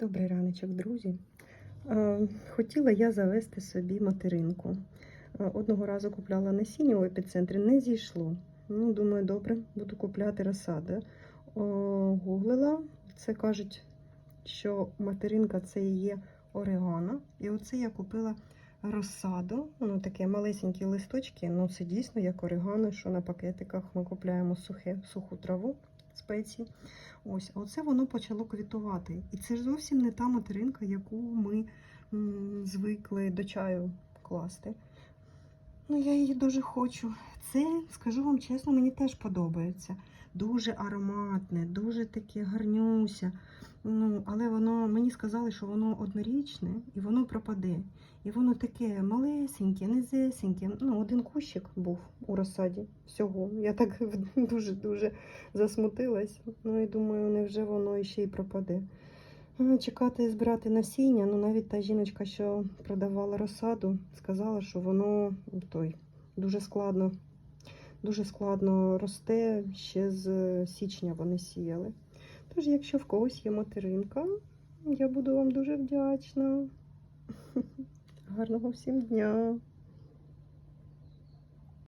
Добрий раночок, друзі. Е, Хотіла я завести собі материнку. Е, Одного разу купляла насіння у епіцентрі, не зійшло. Ну, думаю, добре, буду купляти розсади. Е, Гуглила, це кажуть, що материнка це є орегано. І оце я купила розсаду. Воно таке малесенькі листочки. Ну, це дійсно як орегано, що на пакетиках ми купляємо сухе, суху траву спеції. Ось, а оце воно почало квітувати. І це ж зовсім не та материнка, яку ми звикли до чаю класти. Ну, я її дуже хочу. Це, скажу вам чесно, мені теж подобається. Дуже ароматне, дуже таке гарнюся. Ну, але воно мені сказали, що воно однорічне і воно пропаде. І воно таке малесеньке, низесеньке. Ну, один кущик був у розсаді всього. Я так дуже-дуже засмутилась. Ну і думаю, невже воно ще й пропаде. А, Чекати збирати насіння. Ну навіть та жіночка, що продавала розсаду, сказала, що воно той дуже складно, дуже складно росте. Ще з січня вони сіяли. Тож, якщо в когось є материнка, я буду вам дуже вдячна. Гарного всім дня!